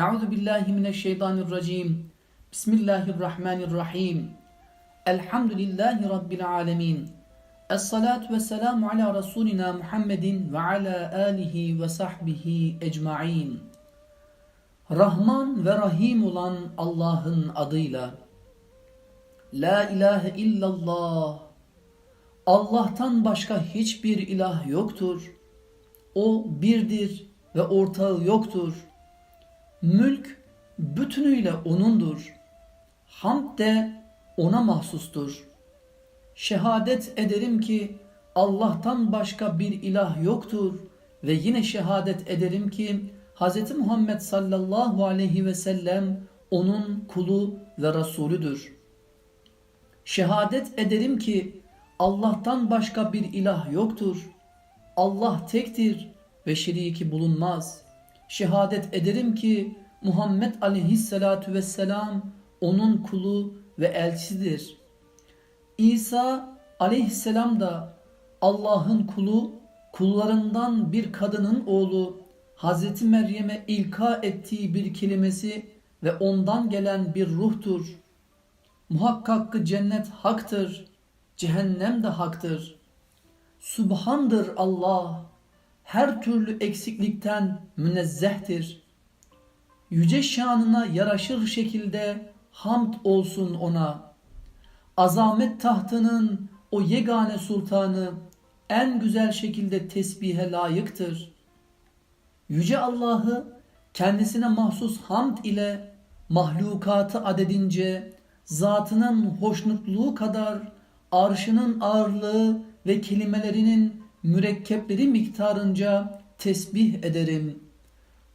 Euzu billahi mineşşeytanirracim. Bismillahirrahmanirrahim. Elhamdülillahi rabbil alamin. Essalatu vesselamu ala rasulina Muhammedin ve ala alihi ve sahbihi ecmaîn. Rahman ve Rahim olan Allah'ın adıyla. La ilahe illallah. Allah'tan başka hiçbir ilah yoktur. O birdir ve ortağı yoktur. Mülk bütünüyle O'nundur. Hamd de O'na mahsustur. Şehadet ederim ki Allah'tan başka bir ilah yoktur ve yine şehadet ederim ki Hz. Muhammed sallallahu aleyhi ve sellem O'nun kulu ve Resulüdür. Şehadet ederim ki Allah'tan başka bir ilah yoktur. Allah tektir ve şeriki bulunmaz. Şehadet ederim ki Muhammed aleyhissalatu vesselam onun kulu ve elçisidir. İsa aleyhisselam da Allah'ın kulu, kullarından bir kadının oğlu Hazreti Meryem'e ilka ettiği bir kelimesi ve ondan gelen bir ruhtur. Muhakkak ki cennet haktır, cehennem de haktır. Subhandır Allah, her türlü eksiklikten münezzehtir. Yüce şanına yaraşır şekilde hamd olsun ona. Azamet tahtının o yegane sultanı en güzel şekilde tesbihe layıktır. Yüce Allah'ı kendisine mahsus hamd ile mahlukatı adedince zatının hoşnutluğu kadar arşının ağırlığı ve kelimelerinin mürekkepleri miktarınca tesbih ederim.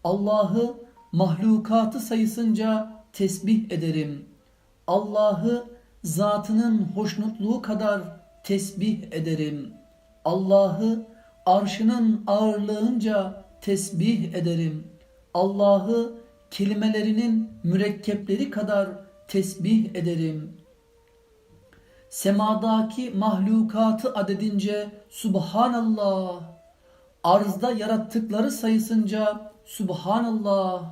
Allah'ı mahlukatı sayısınca tesbih ederim. Allah'ı zatının hoşnutluğu kadar tesbih ederim. Allah'ı arşının ağırlığınca tesbih ederim. Allah'ı kelimelerinin mürekkepleri kadar tesbih ederim. Semadaki mahlukatı adedince Subhanallah, arzda yarattıkları sayısınca Subhanallah,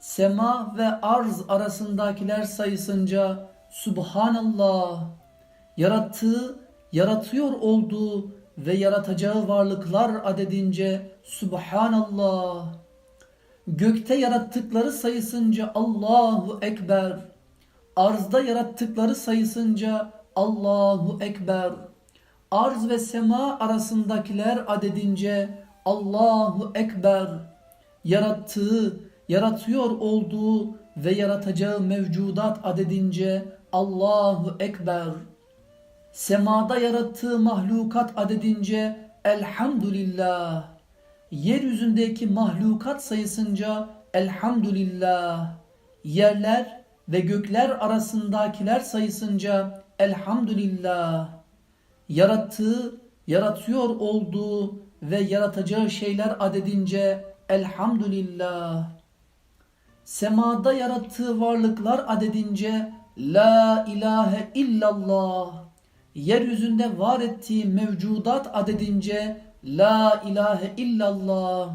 sema ve arz arasındakiler sayısınca Subhanallah, yarattığı, yaratıyor olduğu ve yaratacağı varlıklar adedince Subhanallah, gökte yarattıkları sayısınca Allahu Ekber, arzda yarattıkları sayısınca Allahu Ekber, arz ve sema arasındakiler adedince Allahu Ekber, yarattığı, yaratıyor olduğu ve yaratacağı mevcudat adedince Allahu Ekber, semada yarattığı mahlukat adedince Elhamdülillah, yeryüzündeki mahlukat sayısınca Elhamdülillah, yerler ve gökler arasındakiler sayısınca Elhamdülillah, yarattığı, yaratıyor olduğu ve yaratacağı şeyler adedince Elhamdülillah. Semada yarattığı varlıklar adedince La ilahe illallah. Yeryüzünde var ettiği mevcudat adedince La ilahe illallah.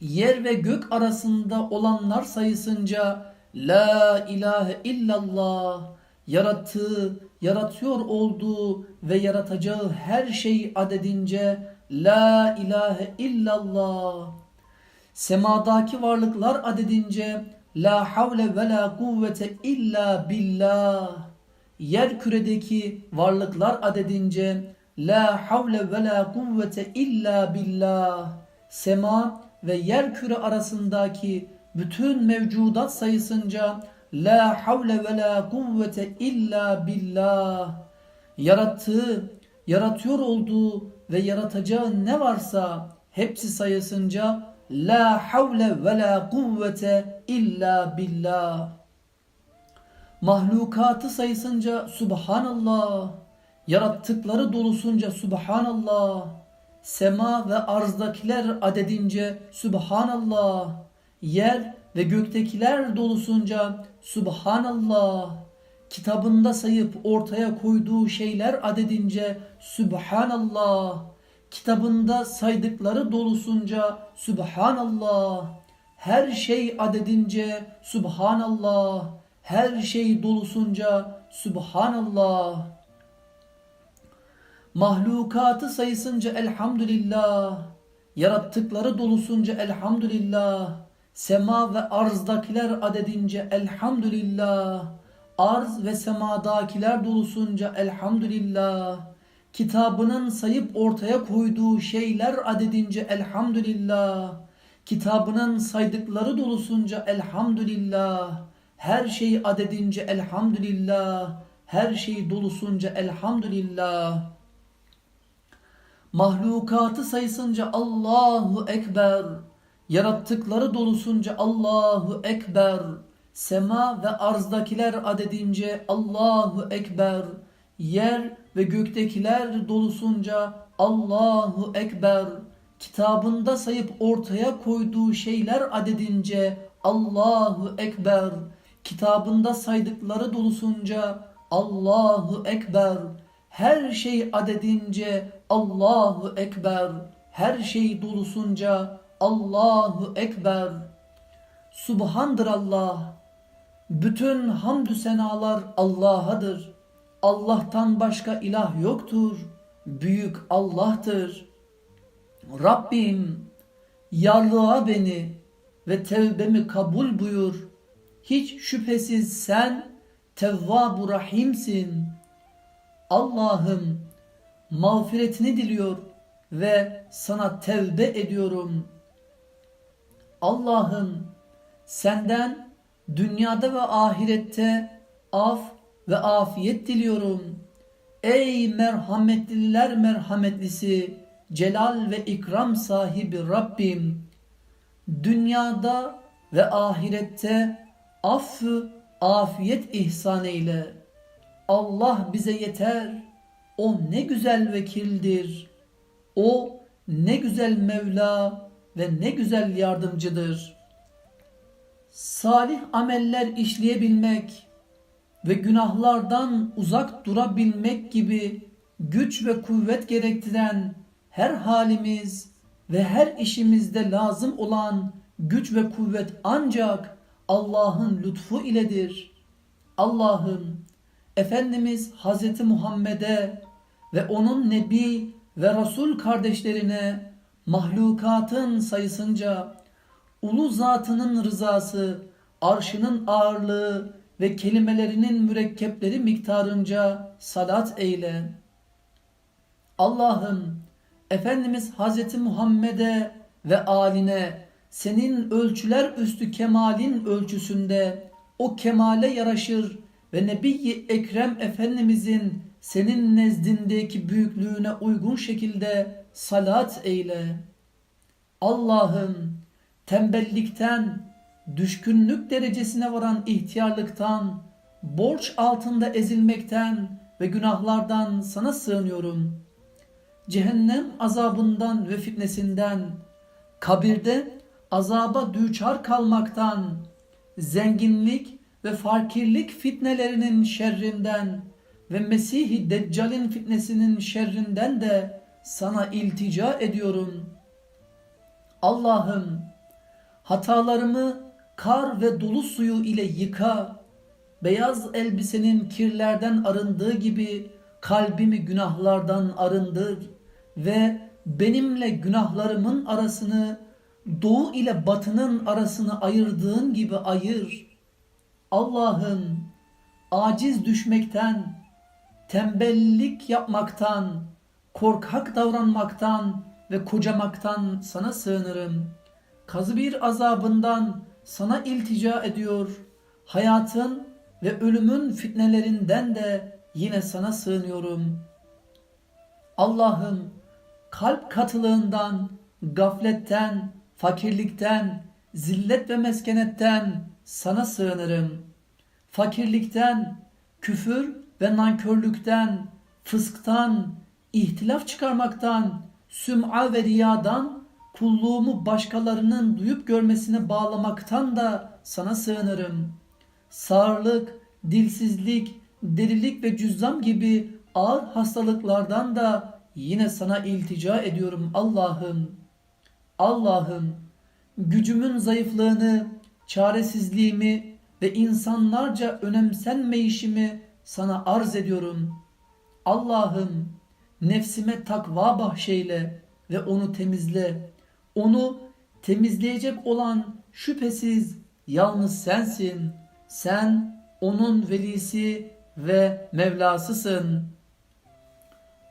Yer ve gök arasında olanlar sayısınca La ilahe illallah. Yarattığı, yaratıyor olduğu ve yaratacağı her şey adedince La ilahe illallah. Semadaki varlıklar adedince La havle ve la kuvvete illa billah. Yer küredeki varlıklar adedince La havle ve la kuvvete illa billah. Sema ve yer küre arasındaki bütün mevcudat sayısınca La havle ve la kuvvete illa billah. Yarattığı, yaratıyor olduğu ve yaratacağı ne varsa hepsi sayısınca La havle ve la kuvvete illa billah. Mahlukatı sayısınca Subhanallah. Yarattıkları dolusunca Subhanallah. Sema ve arzdakiler adedince Subhanallah. Yer ve göktekiler dolusunca Subhanallah. Kitabında sayıp ortaya koyduğu şeyler adedince Subhanallah kitabında saydıkları dolusunca Subhanallah her şey adedince Subhanallah, her şey dolusunca Subhanallah. Mahlukatı sayısınca elhamdülillah, yarattıkları dolusunca elhamdülillah, sema ve arzdakiler adedince elhamdülillah, arz ve semadakiler dolusunca elhamdülillah, kitabının sayıp ortaya koyduğu şeyler adedince elhamdülillah, kitabının saydıkları dolusunca elhamdülillah, her şey adedince elhamdülillah, her şey dolusunca elhamdülillah. Mahlukatı sayısınca Allahu Ekber, yarattıkları dolusunca Allahu Ekber, sema ve arzdakiler adedince Allahu Ekber, yer ve göktekiler dolusunca Allahu Ekber, kitabında sayıp ortaya koyduğu şeyler adedince Allahu Ekber, kitabında saydıkları dolusunca Allahu Ekber, her şey adedince Allahu Ekber, her şey dolusunca Allahu Ekber. Subhandır Allah. Bütün hamdü senalar Allah'adır. Allah'tan başka ilah yoktur. Büyük Allah'tır. Rabbim yarlığa beni ve tevbemi kabul buyur. Hiç şüphesiz sen Tevvab-ı Rahim'sin. Allah'ım mağfiretini diliyor ve sana tevbe ediyorum. Allah'ım senden dünyada ve ahirette af ve afiyet diliyorum. Ey merhametliler merhametlisi, celal ve ikram sahibi Rabbim, dünyada ve ahirette affı, afiyet ihsan eyle. Allah bize yeter. O ne güzel vekildir. O ne güzel Mevla ve ne güzel yardımcıdır. Salih ameller işleyebilmek ve günahlardan uzak durabilmek gibi güç ve kuvvet gerektiren her halimiz ve her işimizde lazım olan güç ve kuvvet ancak Allah'ın lütfu iledir. Allah'ım Efendimiz Hazreti Muhammed'e ve onun Nebi ve Resul kardeşlerine mahlukatın sayısınca ulu zatının rızası, arşının ağırlığı ve kelimelerinin mürekkepleri miktarınca salat eyle. Allah'ım Efendimiz Hazreti Muhammed'e ve aline senin ölçüler üstü kemalin ölçüsünde o kemale yaraşır ve Nebi Ekrem Efendimizin senin nezdindeki büyüklüğüne uygun şekilde salat eyle. Allah'ım tembellikten, düşkünlük derecesine varan ihtiyarlıktan, borç altında ezilmekten ve günahlardan sana sığınıyorum. Cehennem azabından ve fitnesinden, kabirde azaba düçar kalmaktan, zenginlik ve fakirlik fitnelerinin şerrinden ve Mesih-i Deccal'in fitnesinin şerrinden de sana iltica ediyorum. Allah'ım hatalarımı kar ve dolu suyu ile yıka. Beyaz elbisenin kirlerden arındığı gibi kalbimi günahlardan arındır ve benimle günahlarımın arasını doğu ile batının arasını ayırdığın gibi ayır. Allah'ım aciz düşmekten, tembellik yapmaktan, korkak davranmaktan ve kocamaktan sana sığınırım. Kazı bir azabından sana iltica ediyor. Hayatın ve ölümün fitnelerinden de yine sana sığınıyorum. Allah'ım kalp katılığından, gafletten, fakirlikten, zillet ve meskenetten sana sığınırım. Fakirlikten, küfür ve nankörlükten, fısktan, ihtilaf çıkarmaktan, süm'a ve riyadan, kulluğumu başkalarının duyup görmesine bağlamaktan da sana sığınırım. Sağırlık, dilsizlik, delilik ve cüzzam gibi ağır hastalıklardan da yine sana iltica ediyorum Allah'ım. Allah'ım gücümün zayıflığını, çaresizliğimi ve insanlarca önemsenmeyişimi sana arz ediyorum. Allah'ım nefsime takva bahşeyle ve onu temizle. Onu temizleyecek olan şüphesiz yalnız sensin. Sen onun velisi ve Mevlasısın.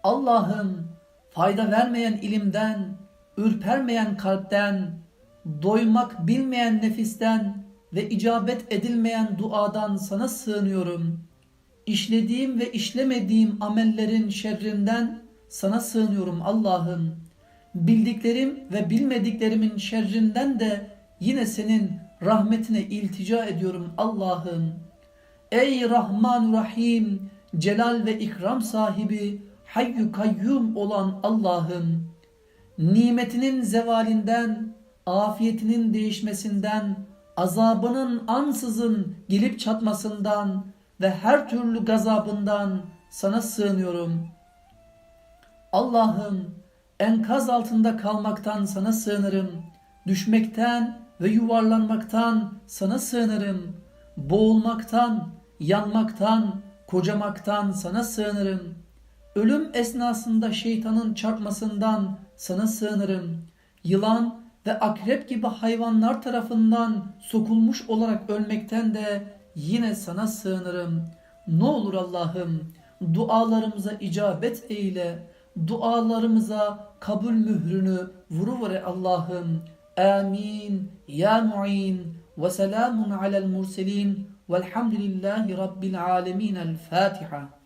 Allah'ım fayda vermeyen ilimden, ürpermeyen kalpten, doymak bilmeyen nefisten ve icabet edilmeyen duadan sana sığınıyorum. İşlediğim ve işlemediğim amellerin şerrinden sana sığınıyorum Allah'ım. Bildiklerim ve bilmediklerimin şerrinden de yine senin rahmetine iltica ediyorum Allah'ım. Ey Rahman Rahim, celal ve ikram sahibi, hayyü kayyum olan Allah'ım, nimetinin zevalinden, afiyetinin değişmesinden, azabının ansızın gelip çatmasından ve her türlü gazabından sana sığınıyorum. Allah'ım enkaz altında kalmaktan sana sığınırım. Düşmekten ve yuvarlanmaktan sana sığınırım. Boğulmaktan, yanmaktan, kocamaktan sana sığınırım. Ölüm esnasında şeytanın çarpmasından sana sığınırım. Yılan ve akrep gibi hayvanlar tarafından sokulmuş olarak ölmekten de yine sana sığınırım. Ne olur Allah'ım dualarımıza icabet eyle. Dualarımıza kabul mührünü vuruvere Allah'ım. Amin. Ya mu'in. Ve selamun alel murselin. Velhamdülillahi Rabbil alemin. El Fatiha.